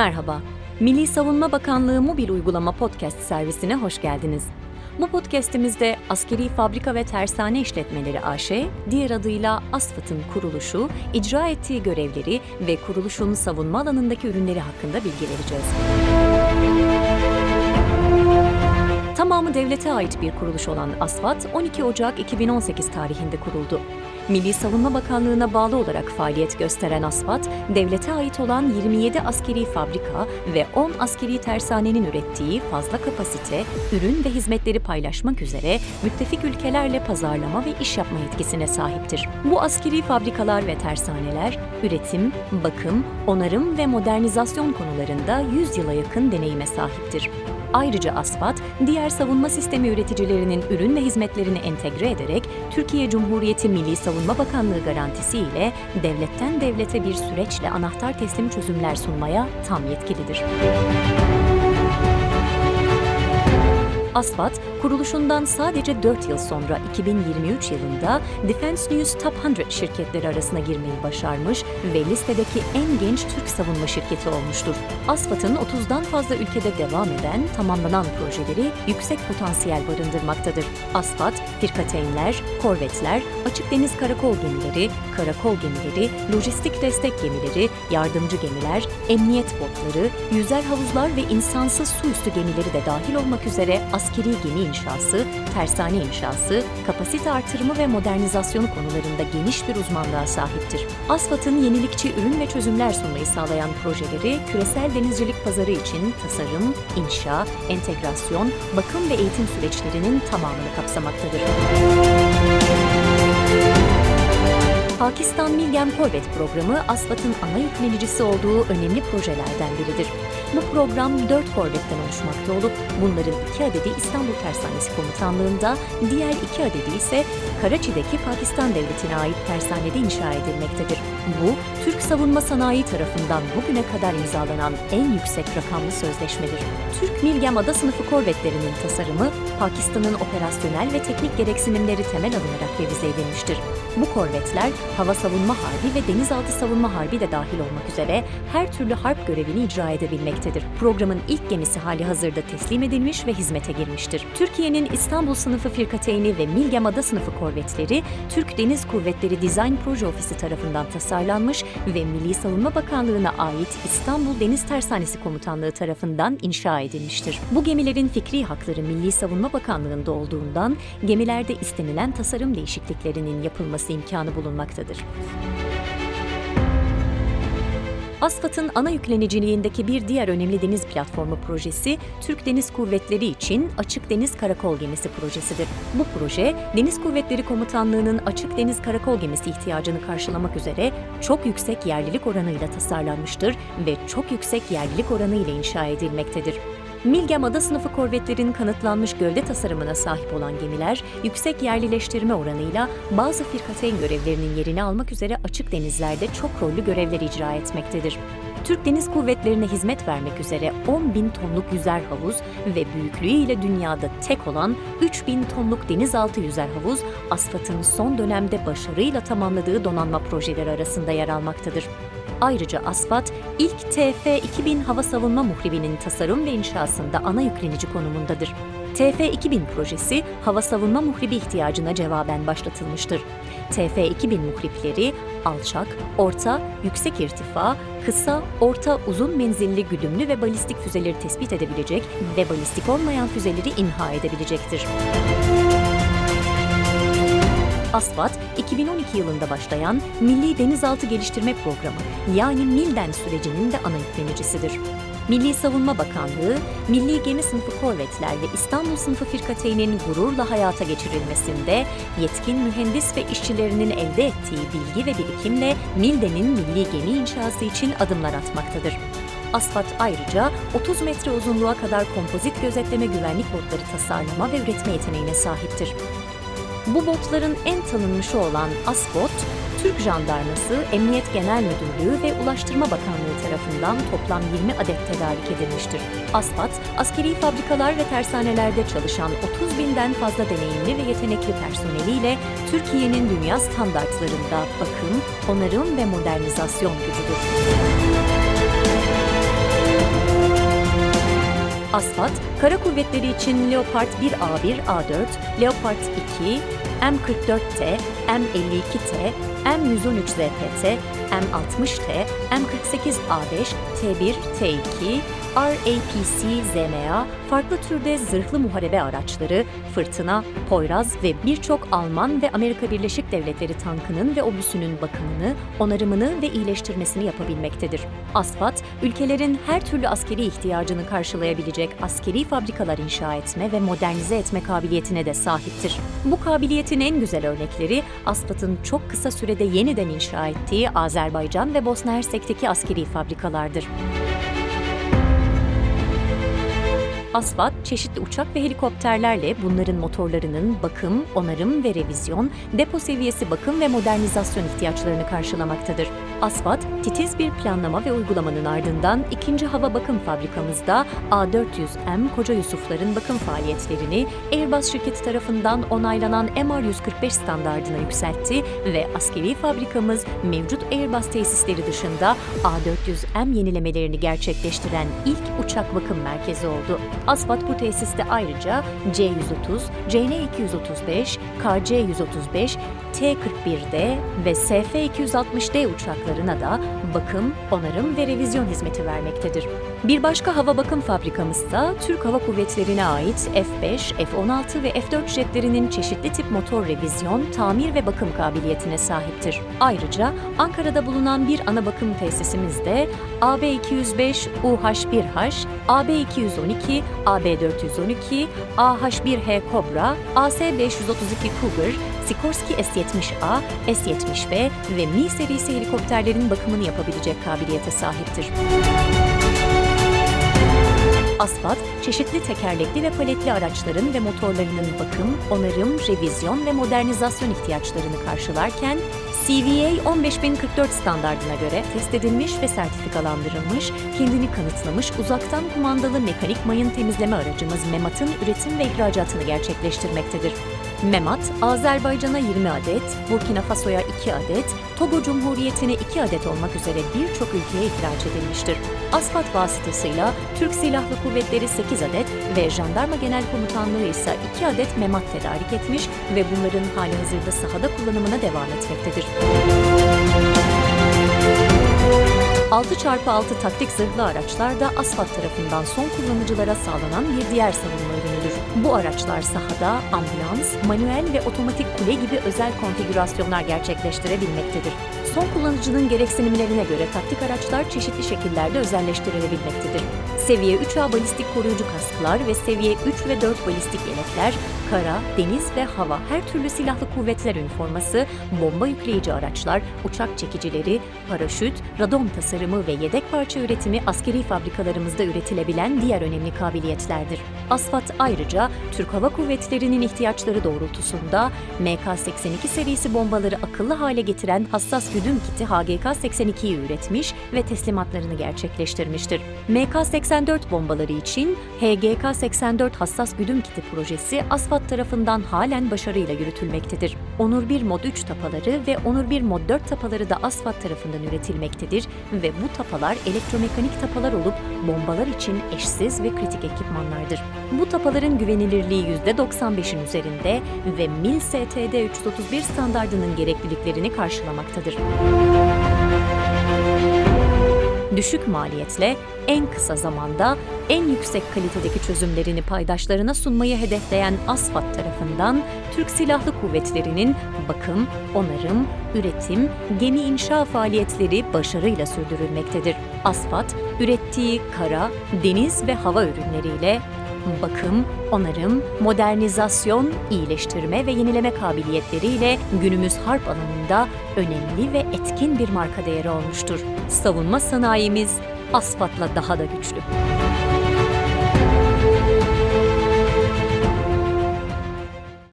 Merhaba, Milli Savunma Bakanlığı mobil uygulama podcast servisine hoş geldiniz. Bu podcastimizde Askeri Fabrika ve Tersane İşletmeleri AŞ, diğer adıyla ASFAD'ın kuruluşu, icra ettiği görevleri ve kuruluşun savunma alanındaki ürünleri hakkında bilgi vereceğiz. Tamamı devlete ait bir kuruluş olan ASFAD, 12 Ocak 2018 tarihinde kuruldu. Milli Savunma Bakanlığı'na bağlı olarak faaliyet gösteren ASFAD, devlete ait olan 27 askeri fabrika ve 10 askeri tersanenin ürettiği fazla kapasite, ürün ve hizmetleri paylaşmak üzere müttefik ülkelerle pazarlama ve iş yapma yetkisine sahiptir. Bu askeri fabrikalar ve tersaneler, üretim, bakım, onarım ve modernizasyon konularında 100 yıla yakın deneyime sahiptir. Ayrıca ASFAD, diğer savunma sistemi üreticilerinin ürün ve hizmetlerini entegre ederek Türkiye Cumhuriyeti Milli Savunma Bakanlığı garantisi ile devletten devlete bir süreçle anahtar teslim çözümler sunmaya tam yetkilidir. ASFAD, kuruluşundan sadece 4 yıl sonra 2023 yılında Defense News Top 100 şirketleri arasına girmeyi başarmış ve listedeki en genç Türk savunma şirketi olmuştur. ASFAD'ın 30'dan fazla ülkede devam eden, tamamlanan projeleri yüksek potansiyel barındırmaktadır. ASFAD, firkateynler, korvetler, açık deniz karakol gemileri, karakol gemileri, lojistik destek gemileri, yardımcı gemiler, emniyet botları, yüzer havuzlar ve insansız su üstü gemileri de dahil olmak üzere askeri gemi inşası, tersane inşası, kapasite artırımı ve modernizasyonu konularında geniş bir uzmanlığa sahiptir. ASFAD'ın yenilikçi ürün ve çözümler sunmayı sağlayan projeleri küresel denizcilik pazarı için tasarım, inşa, entegrasyon, bakım ve eğitim süreçlerinin tamamını kapsamaktadır. Pakistan Milgem Corvette programı ASFAD'ın ana yüklenicisi olduğu önemli projelerden biridir. Bu program 4 korvetten oluşmakta olup bunların 2 adedi İstanbul Tersanesi Komutanlığı'nda, diğer 2 adedi ise Karaçi'deki Pakistan Devleti'ne ait tersanede inşa edilmektedir. Bu, Türk savunma sanayi tarafından bugüne kadar imzalanan en yüksek rakamlı sözleşmedir. Türk Milgem Ada sınıfı korvetlerinin tasarımı, Pakistan'ın operasyonel ve teknik gereksinimleri temel alınarak revize edilmiştir. Bu korvetler, hava savunma harbi ve denizaltı savunma harbi de dahil olmak üzere her türlü harp görevini icra edebilmektedir. Programın ilk gemisi hali hazırda teslim edilmiş ve hizmete girmiştir. Türkiye'nin İstanbul sınıfı firkateyni ve Milgem Ada sınıfı korvetleri, Türk Deniz Kuvvetleri Dizayn Proje Ofisi tarafından tasarlanmış ve Milli Savunma Bakanlığı'na ait İstanbul Deniz Tersanesi Komutanlığı tarafından inşa edilmiştir. Bu gemilerin fikri hakları Milli Savunma Bakanlığı'nda olduğundan gemilerde istenilen tasarım değişikliklerinin yapılması imkanı bulunmaktadır. ASFAD'ın ana yükleniciliğindeki bir diğer önemli deniz platformu projesi, Türk Deniz Kuvvetleri için Açık Deniz Karakol Gemisi projesidir. Bu proje, Deniz Kuvvetleri Komutanlığı'nın Açık Deniz Karakol Gemisi ihtiyacını karşılamak üzere çok yüksek yerlilik oranıyla tasarlanmıştır ve çok yüksek yerlilik oranı ile inşa edilmektedir. Milgem Ada sınıfı korvetlerin kanıtlanmış gövde tasarımına sahip olan gemiler, yüksek yerlileştirme oranıyla bazı firkateyn görevlerinin yerini almak üzere açık denizlerde çok rollü görevler icra etmektedir. Türk Deniz Kuvvetlerine hizmet vermek üzere 10 bin tonluk yüzer havuz ve büyüklüğüyle dünyada tek olan 3 bin tonluk denizaltı yüzer havuz, ASFAD'ın son dönemde başarıyla tamamladığı donanma projeleri arasında yer almaktadır. Ayrıca ASFAD, ilk TF-2000 hava savunma muhribinin tasarım ve inşasında ana yüklenici konumundadır. TF-2000 projesi, hava savunma muhribi ihtiyacına cevaben başlatılmıştır. TF-2000 muhripleri, alçak, orta, yüksek irtifa, kısa, orta, uzun menzilli güdümlü ve balistik füzeleri tespit edebilecek ve balistik olmayan füzeleri imha edebilecektir. ASFAD, 2012 yılında başlayan Milli Denizaltı Geliştirme Programı yani MILDEN sürecinin de ana yüklenicisidir. Milli Savunma Bakanlığı, Milli Gemi Sınıfı Korvetler ve İstanbul Sınıfı Firkateyn'in gururla hayata geçirilmesinde yetkin mühendis ve işçilerinin elde ettiği bilgi ve birikimle MILDEN'in milli gemi inşası için adımlar atmaktadır. ASFAD ayrıca 30 metre uzunluğa kadar kompozit gözetleme güvenlik botları tasarlama ve üretme yeteneğine sahiptir. Bu botların en tanınmışı olan ASBOT, Türk Jandarması, Emniyet Genel Müdürlüğü ve Ulaştırma Bakanlığı tarafından toplam 20 adet tedarik edilmiştir. ASFAD, askeri fabrikalar ve tersanelerde çalışan 30 binden fazla deneyimli ve yetenekli personeliyle Türkiye'nin dünya standartlarında bakım, onarım ve modernizasyon gücüdür. Asfat, kara kuvvetleri için Leopard 1A1, A4, Leopard 2, M44T, M52T, M113ZPT, M60T, M48A5, T1, T2, RAPC, ZMA, farklı türde zırhlı muharebe araçları, fırtına, Poyraz ve birçok Alman ve Amerika Birleşik Devletleri tankının ve obüsünün bakımını, onarımını ve iyileştirmesini yapabilmektedir. Asfat, ülkelerin her türlü askeri ihtiyacını karşılayabilecek askeri fabrikalar inşa etme ve modernize etme kabiliyetine de sahiptir. Bu kabiliyetin en güzel örnekleri Asfat'ın çok kısa sürede yeniden inşa ettiği Azerbaycan ve Bosna Hersek'teki askeri fabrikalardır. Asfat, çeşitli uçak ve helikopterlerle bunların motorlarının bakım, onarım ve revizyon, depo seviyesi bakım ve modernizasyon ihtiyaçlarını karşılamaktadır. Asfat, titiz bir planlama ve uygulamanın ardından 2. Hava Bakım Fabrikamızda A400M Koca Yusufların bakım faaliyetlerini Airbus şirketi tarafından onaylanan MR145 standardına yükseltti ve askeri fabrikamız mevcut Airbus tesisleri dışında A400M yenilemelerini gerçekleştiren ilk uçak bakım merkezi oldu. Asfat bu tesiste ayrıca C-130, CN-235, KC-135, T-41D ve SF-260D uçaklarına da bakım, onarım ve revizyon hizmeti vermektedir. Bir başka hava bakım fabrikamız da Türk Hava Kuvvetleri'ne ait F-5, F-16 ve F-4 jetlerinin çeşitli tip motor revizyon, tamir ve bakım kabiliyetine sahiptir. Ayrıca Ankara'da bulunan bir ana bakım tesisimiz de AB-205, UH-1H, AB-212, AB-412, AH-1H Cobra, AC-532 Cougar, Sikorsky S-70A, S-70B ve Mi serisi helikopterlerin bakımını yapabilecek kabiliyete sahiptir. Asfat, çeşitli tekerlekli ve paletli araçların ve motorlarının bakım, onarım, revizyon ve modernizasyon ihtiyaçlarını karşılarken, CVA 15044 standardına göre test edilmiş ve sertifikalandırılmış, kendini kanıtlamış uzaktan kumandalı mekanik mayın temizleme aracımız MEMAT'ın üretim ve ihracatını gerçekleştirmektedir. MEMAT, Azerbaycan'a 20 adet, Burkina Faso'ya 2 adet, Togo Cumhuriyeti'ne 2 adet olmak üzere birçok ülkeye ihraç edilmiştir. Asfat vasıtasıyla Türk Silahlı Kuvvetleri 8 adet ve Jandarma Genel Komutanlığı ise 2 adet MEMAT tedarik etmiş ve bunların halihazırda sahada kullanımına devam etmektedir. 6x6 taktik zırhlı araçlar da Asfat tarafından son kullanıcılara sağlanan bir diğer savunma ürünüdür. Bu araçlar sahada ambulans, manuel ve otomatik kule gibi özel konfigürasyonlar gerçekleştirebilmektedir. Son kullanıcının gereksinimlerine göre taktik araçlar çeşitli şekillerde özelleştirilebilmektedir. Seviye 3A balistik koruyucu kasklar ve seviye 3 ve 4 balistik yelekler, kara, deniz ve hava her türlü silahlı kuvvetler üniforması, bomba yükleyici araçlar, uçak çekicileri, paraşüt, radon tasarımı ve yedek parça üretimi askeri fabrikalarımızda üretilebilen diğer önemli kabiliyetlerdir. Asfat ayrıca Türk Hava Kuvvetleri'nin ihtiyaçları doğrultusunda MK-82 serisi bombaları akıllı hale getiren hassas güdüm kiti HGK-82'yi üretmiş ve teslimatlarını gerçekleştirmiştir. MK-84 bombaları için HGK-84 hassas güdüm kiti projesi Asfat tarafından halen başarıyla yürütülmektedir. Onur 1 Mod 3 tapaları ve Onur 1 Mod 4 tapaları da Asfat tarafından üretilmektedir ve bu tapalar elektromekanik tapalar olup bombalar için eşsiz ve kritik ekipmanlardır. Bu tapaların güvenilirliği %95'in üzerinde ve MIL STD 331 standardının gerekliliklerini karşılamaktadır. Düşük maliyetle en kısa zamanda en yüksek kalitedeki çözümlerini paydaşlarına sunmayı hedefleyen ASFAT tarafından Türk Silahlı Kuvvetleri'nin bakım, onarım, üretim, gemi inşa faaliyetleri başarıyla sürdürülmektedir. ASFAT, ürettiği kara, deniz ve hava ürünleriyle bakım, onarım, modernizasyon, iyileştirme ve yenileme kabiliyetleriyle günümüz harp alanında önemli ve etkin bir marka değeri olmuştur. Savunma sanayimiz Asfat'la daha da güçlü.